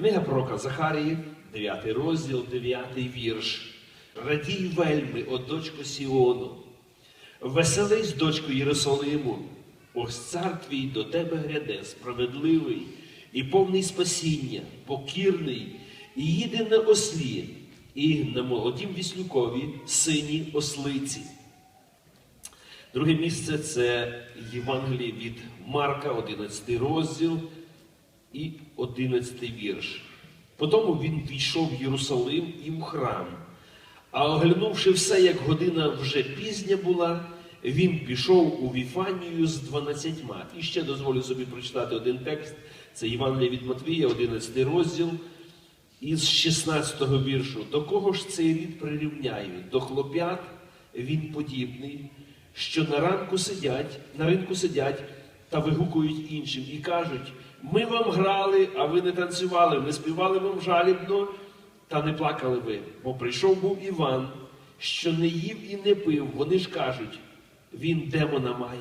Книга пророка Захарії, 9 розділ, 9 вірш. Радій вельми, о дочко Сіону, веселись, дочко Єрусалиму, ось цар твій до тебе гряде, справедливий і повний спасіння, покірний, і їде на ослі, і на молодім віслюкові сині ослиці. Друге місце це Євангеліє від Марка, 11 розділ і 11 вірш. Потому він війшов в Єрусалим і в храм. А оглянувши все, як година вже пізня була, він пішов у Віфанію з дванадцятьма. І ще дозволю собі прочитати один текст. Це Євангеліє від Матвія, 11 розділ, із 16 віршу. До кого ж цей рід прирівняю? До хлоп'ят він подібний, що на ранку сидять, на ринку сидять та вигукують іншим і кажуть: ми вам грали, а ви не танцювали, ми співали вам жалібно, та не плакали ви. Бо прийшов був Іван, що не їв і не пив. Вони ж кажуть, він демона має.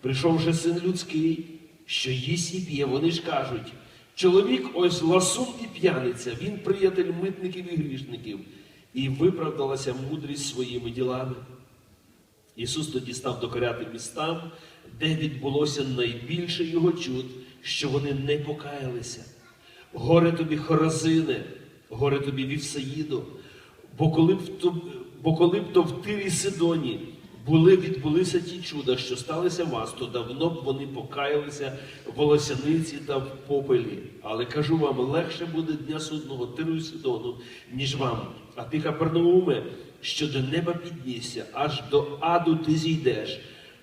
Прийшов же син людський, що їсть і п'є. Вони ж кажуть, чоловік ось ласун і п'яниця, він приятель митників і грішників, і виправдалася мудрість своїми ділами. Ісус тоді став докоряти містам, де відбулося найбільше його чуд, що вони не покаялися. Горе тобі, Хоразине, горе тобі Вівсаїдо, бо коли б то, бо коли б то в Тирі Сидоні були, відбулися ті чуда, що сталися вас, то давно б вони покаялися в волосяниці та в попелі. Але кажу вам, легше буде дня судного Тиру і Сидону, ніж вам. А ти, Капернауме, що до неба піднісся, аж до аду ти зійдеш.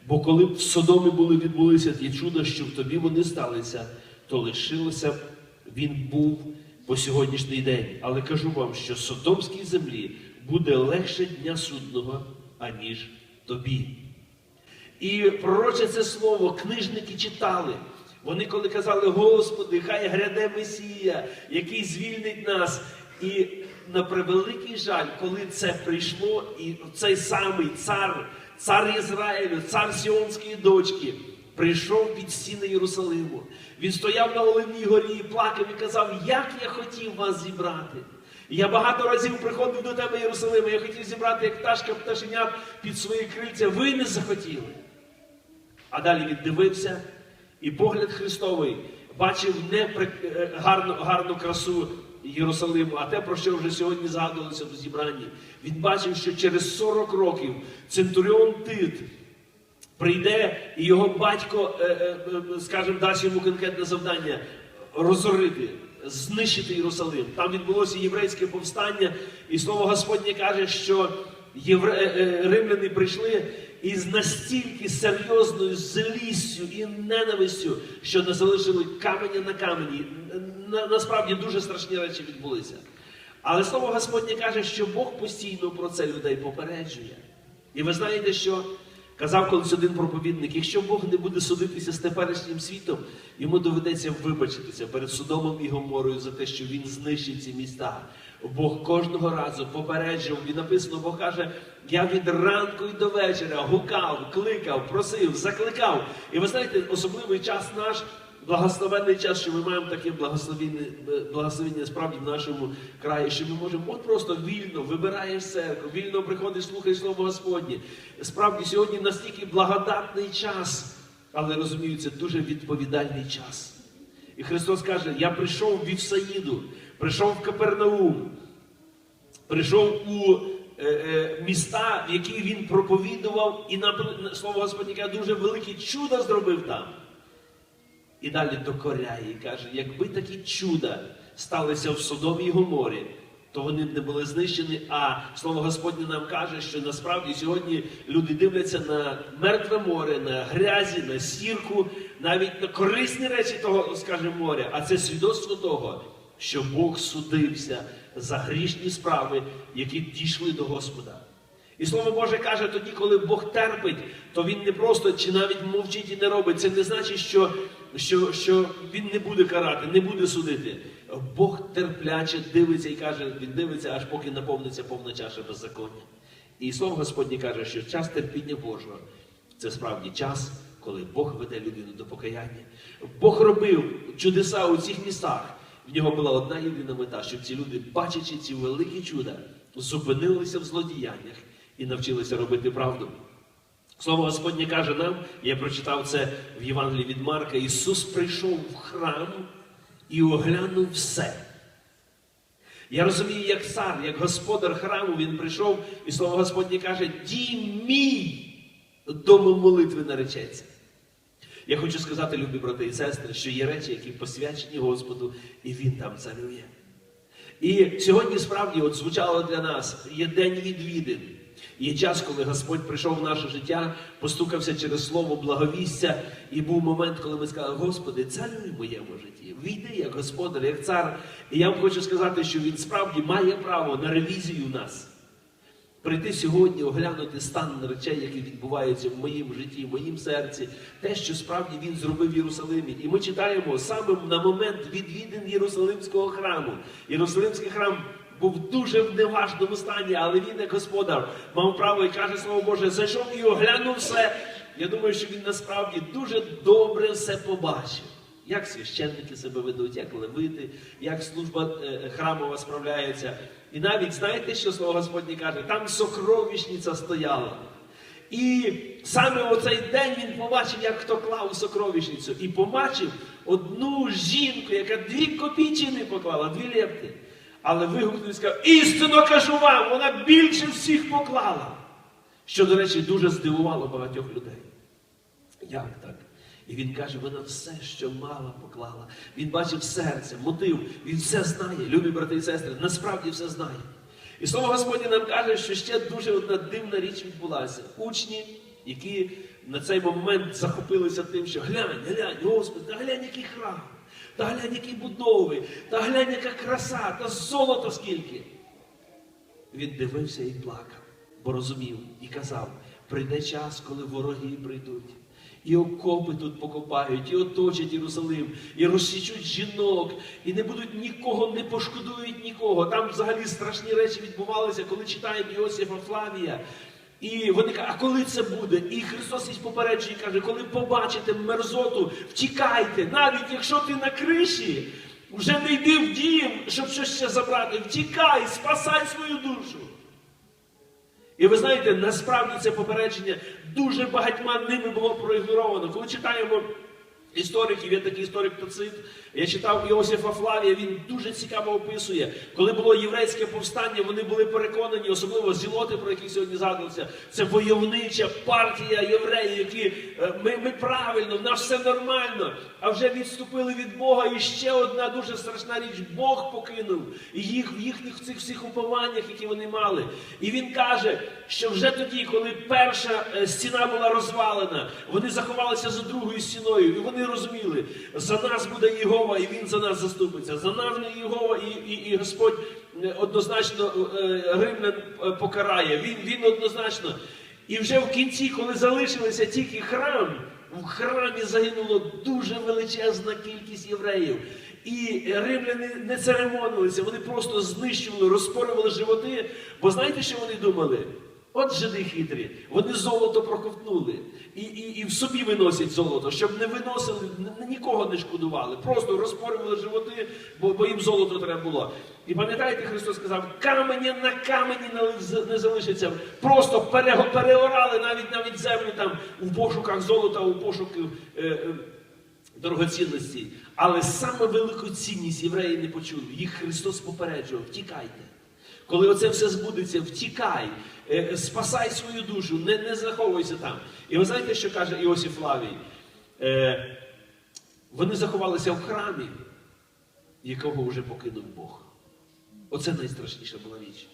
Бо коли б в Содомі були відбулися ті чуда, що в тобі вони сталися, то лишилося б він був по сьогоднішній день. Але кажу вам, що Содомській землі буде легше дня судного, аніж тобі. І пророче це слово книжники читали. Вони коли казали, Господи, хай гряде Месія, який звільнить нас. І на превеликий жаль, коли це прийшло, і цей самий цар, цар Ізраїлю, цар Сіонської дочки, прийшов під стіни Єрусалиму. Він стояв на Оленій горі і плакав і казав, як я хотів вас зібрати. Я багато разів приходив до тебе, Єрусалиме, я хотів зібрати як пташка пташенят під свої крильця. Ви не захотіли. А далі він дивився, і погляд Христовий бачив не е, гарну, гарну красу Єрусалиму, а те, про що вже сьогодні згадувалося в зібранні. Він бачив, що через 40 років Центуріон Тит прийде, і його батько, е, е, е, скажімо, дасть йому конкретне завдання розорити, знищити Єрусалим. Там відбулося єврейське повстання, і слово Господнє каже, що євре... римляни прийшли із настільки серйозною злістю і ненавистю, що не залишили каменя на камені. Насправді дуже страшні речі відбулися. Але слово Господнє каже, що Бог постійно про це людей попереджує. І ви знаєте, що казав колись один проповідник: якщо Бог не буде судитися з теперішнім світом, йому доведеться вибачитися перед Содомом і Гоморою за те, що він знищить ці міста. Бог кожного разу попереджував, і написано, Бог каже, я від ранку і до вечора гукав, кликав, просив, закликав. І ви знаєте, особливий час наш благословенний час, що ми маємо таке благословіння справді в нашому краї, що ми можемо от просто вільно вибираєш церкву, вільно приходиш, слухаєш Слово Господнє. Справді сьогодні настільки благодатний час, але розумію, це дуже відповідальний час. І Христос каже: Я прийшов в Вівсаїду, прийшов в Капернаум, прийшов у е, е, міста, в які він проповідував, і слово Господнє дуже великі чуда зробив там. І далі докоряє і каже, якби такі чуда сталися в Содомі і Гоморі, то вони б не були знищені. А слово Господнє нам каже, що насправді сьогодні люди дивляться на мертве море, на грязі, на сірку, навіть на корисні речі того, скажімо, моря. А це свідоцтво того, що Бог судився за грішні справи, які дійшли до Господа. І слово Боже каже, тоді, коли Бог терпить, то Він не просто чи навіть мовчить і не робить. Це не значить, що, що, що Він не буде карати, не буде судити. Бог терпляче дивиться і каже, він дивиться, аж поки наповниться повна чаша беззаконня. І слово Господнє каже, що час терпіння Божого це справді час, коли Бог веде людину до покаяння. Бог робив чудеса у цих містах. В нього була одна єдина мета, щоб ці люди, бачачи ці великі чуда, зупинилися в злодіяннях і навчилися робити правду. Слово Господнє каже нам, я прочитав це в Євангелії від Марка, Ісус прийшов в храм і оглянув все. Я розумію, як цар, як господар храму, він прийшов, і слово Господнє каже, дій мій домом молитви наречеться. Я хочу сказати, любі брати і сестри, що є речі, які посвячені Господу, і Він там царює. І сьогодні справді от звучало для нас є день відвідин. Є час, коли Господь прийшов в наше життя, постукався через слово благовістя, і був момент, коли ми сказали, Господи, царюй в моєму житті, війди як господар, як цар. І я вам хочу сказати, що він справді має право на ревізію нас. Прийти сьогодні, оглянути стан речей, які відбуваються в моїм житті, в моїм серці, те, що справді він зробив в Єрусалимі. І ми читаємо саме на момент відвідин Єрусалимського храму. Єрусалимський храм був дуже в неважному стані, але він, як господар, мав право і каже слово Боже, зайшов і оглянув все. Я думаю, що він насправді дуже добре все побачив. Як священники себе ведуть, як левити, як служба е, храмова справляється. І навіть знаєте, що слово Господнє каже? Там сокровищниця стояла. І саме оцей день він побачив, як хто клав у сокровищницю, і побачив одну жінку, яка дві копійчини поклала, дві лепти. Але вигукнув і сказав, істинно кажу вам, вона більше всіх поклала. Що, до речі, дуже здивувало багатьох людей. Як так? І він каже, вона все, що мала, поклала. Він бачив серце, мотив, він все знає, любі брати і сестри, насправді все знає. І слово Господнє нам каже, що ще дуже одна дивна річ відбулася. Учні, які на цей момент захопилися тим, що глянь, глянь, Господи, та глянь, який храм, та глянь, які будови, та глянь, яка краса, та золото скільки. Він дивився і плакав, бо розумів і казав: прийде час, коли вороги прийдуть. І окопи тут покопають, і оточать Єрусалим, і розсічуть жінок, і не будуть нікого, не пошкодують нікого. Там взагалі страшні речі відбувалися, коли читаємо Іосифа Флавія. І вони кажуть, а коли це буде? І Христос із попереджує каже, коли побачите мерзоту, втікайте, навіть якщо ти на криші, вже не йди в дім, щоб щось ще забрати. Втікай, спасай свою душу. І ви знаєте, насправді це попередження дуже багатьма ними було проігноровано. Коли читаємо істориків, є такий історик Тацит, я читав Іосифа Флавія, він дуже цікаво описує, коли було єврейське повстання, вони були переконані, особливо зілоти, про які сьогодні згадувався, це войовнича партія євреїв, які е, ми, ми правильно, в нас все нормально, а вже відступили від Бога. І ще одна дуже страшна річ, Бог покинув їх в їхніх цих всіх упованнях, які вони мали. І він каже, що вже тоді, коли перша е, стіна була розвалена, вони заховалися за другою стіною, і вони розуміли, за нас буде Єгова, і він за нас заступиться. За нас не Єгова, і, і, і Господь е, однозначно е, римлян е, покарає. Він, він однозначно. І вже в кінці, коли залишилися тільки храм, в храмі загинуло дуже величезна кількість євреїв. І римляни не церемонилися, вони просто знищували, розпорювали животи. Бо знаєте, що вони думали? От жиди хитрі, вони золото проковтнули і, і, і в собі виносять золото, щоб не виносили, нікого не шкодували, просто розпорювали животи, бо, бо їм золото треба було. І пам'ятаєте, Христос сказав, каменя на камені не залишиться. Просто переорали навіть навіть землю там у пошуках золота, у пошуках е, е, дорогоцінності. Але саме велику цінність євреї не почули. Їх Христос попереджував, втікайте. Коли оце все збудеться, втікай, спасай свою душу, не, не заховуйся там. І ви знаєте, що каже Іосиф Лавій? Е, вони заховалися в храмі, якого вже покинув Бог. Оце найстрашніша була річ.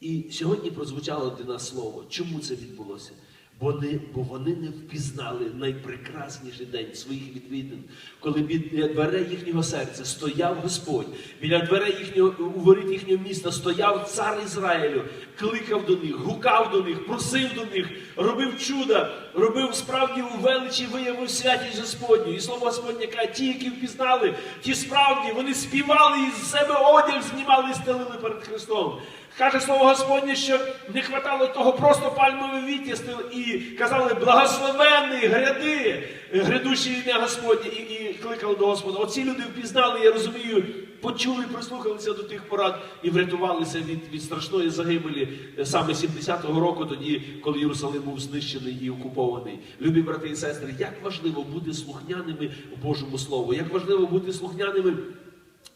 І сьогодні прозвучало для нас слово. Чому це відбулося? Бо, не, бо вони не впізнали найпрекрасніший день своїх відвідин, коли біля дверей їхнього серця стояв Господь, біля дверей їхнього у воріт їхнього міста стояв цар Ізраїлю, кликав до них, гукав до них, просив до них, робив чуда, робив справді у величі, виявив святість Господню. І слово Господнє каже, ті, які впізнали, ті справді вони співали і з себе одяг знімали і стелили перед Христом. Каже слово Господнє, що не хватало того просто пальмове вітістил і казали благословений, гряди, грядущі ім'я Господнє, і, і кликали до Господа. Оці люди впізнали, я розумію, почули, прислухалися до тих порад і врятувалися від, від страшної загибелі саме 70-го року, тоді, коли Єрусалим був знищений і окупований. Любі брати і сестри, як важливо бути слухняними Божому Слову, як важливо бути слухняними.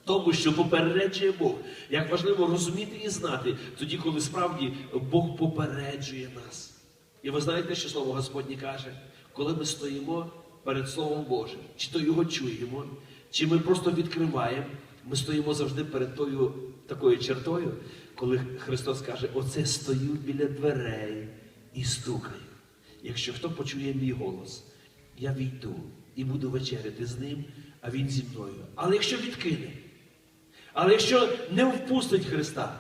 Тому, що попереджує Бог, як важливо розуміти і знати, тоді, коли справді Бог попереджує нас. І ви знаєте, що слово Господнє каже, коли ми стоїмо перед Словом Божим, чи то його чуємо, чи ми просто відкриваємо, ми стоїмо завжди перед тою такою чертою, коли Христос каже: Оце стою біля дверей і стукаю. Якщо хто почує мій голос, я війду і буду вечеряти з ним, а він зі мною. Але якщо відкине, але якщо не впустить Христа,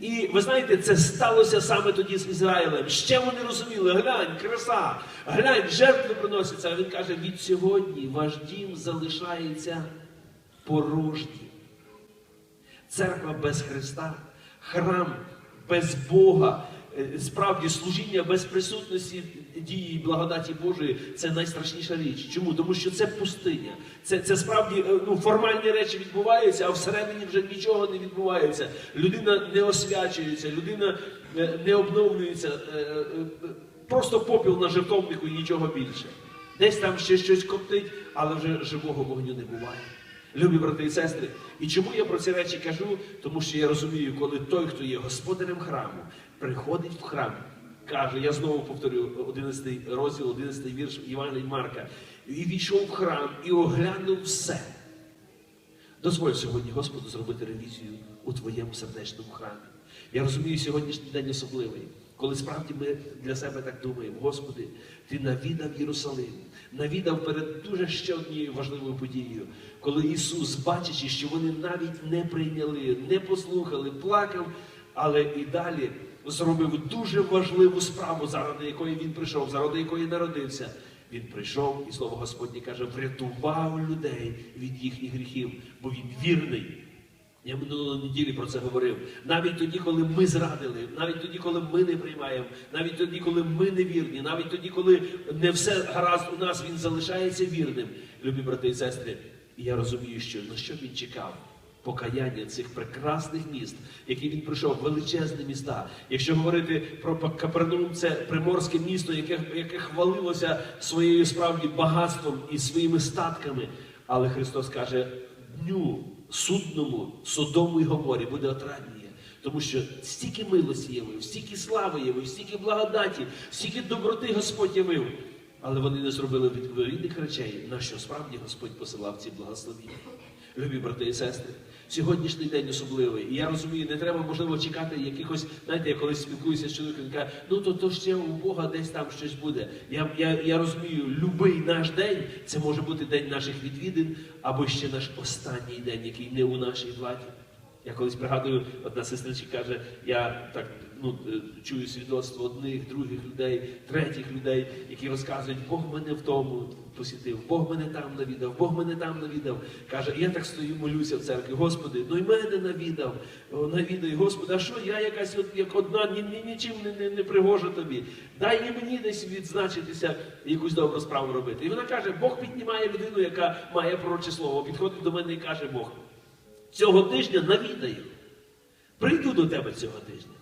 і ви знаєте, це сталося саме тоді з Ізраїлем. Ще вони розуміли, глянь, краса, глянь, жертви приносяться. А він каже: від сьогодні ваш дім залишається порожнім. Церква без Христа, храм без Бога, справді служіння без присутності дії і благодаті Божої це найстрашніша річ. Чому? Тому що це пустиня. Це, це справді е, ну, формальні речі відбуваються, а всередині вже нічого не відбувається. Людина не освячується, людина е, не обновлюється. е, е, е, Просто попіл на жертовнику і нічого більше. Десь там ще щось коптить, але вже живого вогню не буває. Любі брати і сестри, і чому я про ці речі кажу? Тому що я розумію, коли той, хто є господарем храму, приходить в храм, каже, я знову повторю 11 розділ, 11 вірш Івана і Марка, і війшов в храм і оглянув все. Дозволь сьогодні Господу зробити ревізію у твоєму сердечному храмі. Я розумію, сьогоднішній день особливий, коли справді ми для себе так думаємо, Господи, Ти навідав Єрусалим, навідав перед дуже ще однією важливою подією, коли Ісус, бачачи, що вони навіть не прийняли, не послухали, плакав, але і далі зробив дуже важливу справу, заради якої він прийшов, заради якої народився. Він прийшов, і слово Господнє каже, врятував людей від їхніх гріхів, бо він вірний. Я минулої неділі про це говорив. Навіть тоді, коли ми зрадили, навіть тоді, коли ми не приймаємо, навіть тоді, коли ми не вірні, навіть тоді, коли не все гаразд у нас, він залишається вірним, любі брати і сестри. І я розумію, що на що він чекав. Покаяння цих прекрасних міст, які він прийшов, величезні міста. Якщо говорити про Капернаум, це приморське місто, яке, яке хвалилося своєю справді багатством і своїми статками. Але Христос каже: дню судному, Содому і Гоморі буде отрадніє. Тому що стільки милості явив, стільки слави явив, стільки благодаті, стільки доброти Господь явив. Але вони не зробили відповідних речей, на що справді Господь посилав ці благословіння. Любі брати і сестри, сьогоднішній день особливий. І я розумію, не треба, можливо, чекати якихось, знаєте, я колись спілкуюся з чоловіком, він каже, ну то, то ще у Бога десь там щось буде. Я, я, я розумію, любий наш день це може бути день наших відвідин, або ще наш останній день, який не у нашій владі. Я колись пригадую, одна сестричка каже, я так ну, е, чую свідоцтво одних, других людей, третіх людей, які розказують, Бог мене в тому посітив, Бог мене там навідав, Бог мене там навідав. Каже, я так стою, молюся в церкві, Господи, ну й мене навідав, навідай, Господи, а що я якась от, як одна, ні, ні, нічим не, не, не пригожа тобі. Дай і мені десь відзначитися, якусь добру справу робити. І вона каже, Бог піднімає людину, яка має пророче слово, підходить до мене і каже Бог. Цього тижня навідаю. Прийду до тебе цього тижня.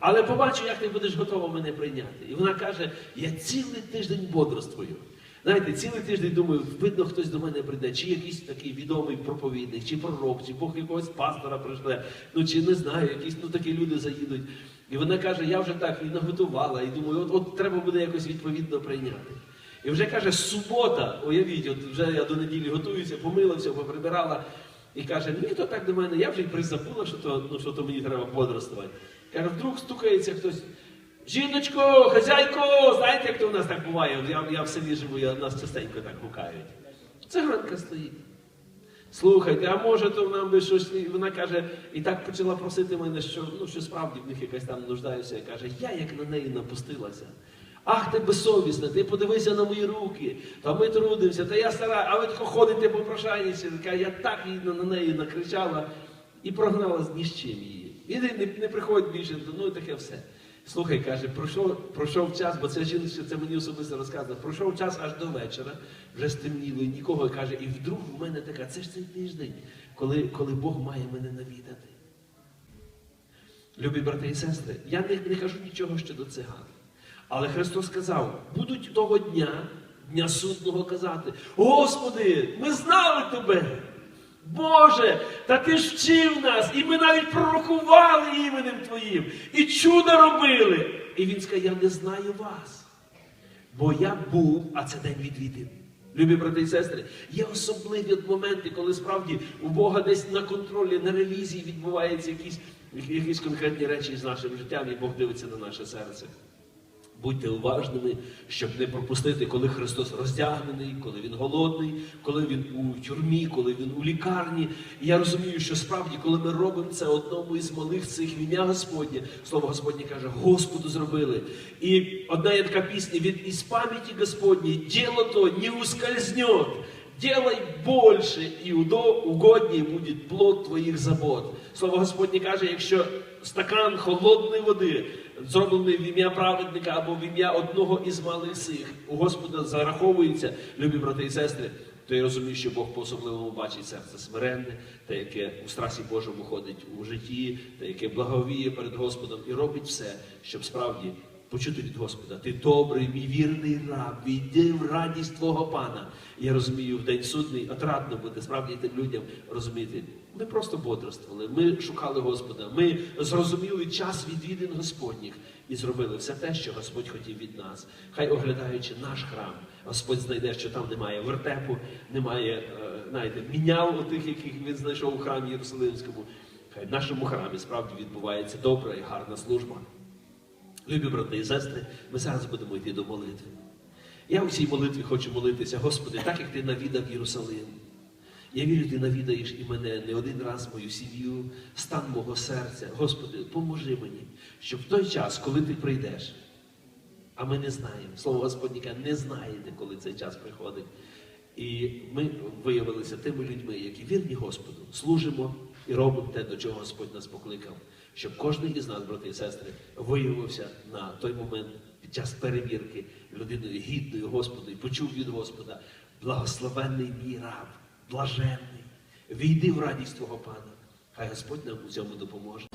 Але побачу, як ти будеш готова мене прийняти. І вона каже: я цілий тиждень бодрствую. Знаєте, цілий тиждень думаю, видно, хтось до мене прийде, чи якийсь такий відомий проповідник, чи пророк, чи Бог якогось пастора прийшле, ну чи не знаю, якісь ну такі люди заїдуть. І вона каже, я вже так і наготувала, і думаю, от, от треба буде якось відповідно прийняти. І вже каже, субота, уявіть, от вже я до неділі готуюся, помилився, поприбирала. І каже, ну то так до мене, я вже й призабула, що то, ну, що то мені треба бодрствувати. Каже, вдруг стукається хтось. Жіночко, хазяйко, знаєте, як то у нас так буває? Я, я в селі живу, я, нас частенько так гукають. Циганка стоїть. Слухайте, а може то нам би щось. І вона каже, і так почала просити мене, що ну що справді в них якась там нуждаюся. І каже, я як на неї напустилася. Ах, ти безсовісна, ти подивися на мої руки, та ми трудимося, та я стара, а ви тако ходите по прошайниці. Я так на, неї накричала і прогнала ні з чим її. І не, не, приходь більше, ну і таке все. Слухай, каже, пройшов, пройшов час, бо це жінка, це мені особисто розказано. Пройшов час аж до вечора, вже стемніло, і нікого каже, і вдруг в мене така, це ж цей тиждень, коли, коли Бог має мене навідати. Любі брати і сестри, я не, не кажу нічого щодо циган. Але Христос сказав, будуть того дня, дня судного казати: Господи, ми знали Тебе! Боже, та ти ж вчив нас, і ми навіть пророкували іменем Твоїм, і чудо робили. І він скаже, я не знаю вас. Бо я був, а це день відвідин. Любі брати і сестри, є особливі моменти, коли справді у Бога десь на контролі, на ревізії відбуваються якісь, якісь конкретні речі з нашим життям, і Бог дивиться на наше серце. Будьте уважними, щоб не пропустити, коли Христос роздягнений, коли Він голодний, коли Він у тюрмі, коли Він у лікарні. І я розумію, що справді, коли ми робимо це одному із малих цих в ім'я Господнє, слово Господнє каже, Господу зробили. І одна є така пісня від із пам'яті Господній, діло то не ускользнет. Делай больше, і угоднее будет плод твоїх забот. Слово Господнє каже, якщо стакан холодної води, зроблений в ім'я праведника або в ім'я одного із малих сих, у Господа зараховується, любі брати і сестри, то я розумію, що Бог по-особливому бачить серце смиренне, те, яке у страсі Божому ходить у житті, те, яке благовіє перед Господом і робить все, щоб справді почути від Господа. Ти добрий, мій вірний раб, війди в радість Твого Пана. Я розумію, в день судний отрадно буде справді тим людям розуміти. Ми просто бодрствували, ми шукали Господа, ми зрозуміли час відвідин Господніх і зробили все те, що Господь хотів від нас. Хай оглядаючи наш храм, Господь знайде, що там немає вертепу, немає, е, знаєте, мінял отих, яких він знайшов у храмі Єрусалимському. Хай в нашому храмі справді відбувається добра і гарна служба. Любі брати і сестри, ми зараз будемо йти до молитви. Я у цій молитві хочу молитися, Господи, так як ти навідав Єрусалим. Я вірю, ти навідаєш і мене не один раз мою сім'ю, стан мого серця. Господи, поможи мені, щоб в той час, коли ти прийдеш, а ми не знаємо, слово Господнє не знаєте, коли цей час приходить. І ми виявилися тими людьми, які вірні Господу, служимо і робимо те, до чого Господь нас покликав, щоб кожен із нас, брати і сестри, виявився на той момент під час перевірки людиною гідною Господу і почув від Господа благословенний мій раб, блаженний. Війди в радість Твого Пана. Хай Господь нам у цьому допоможе.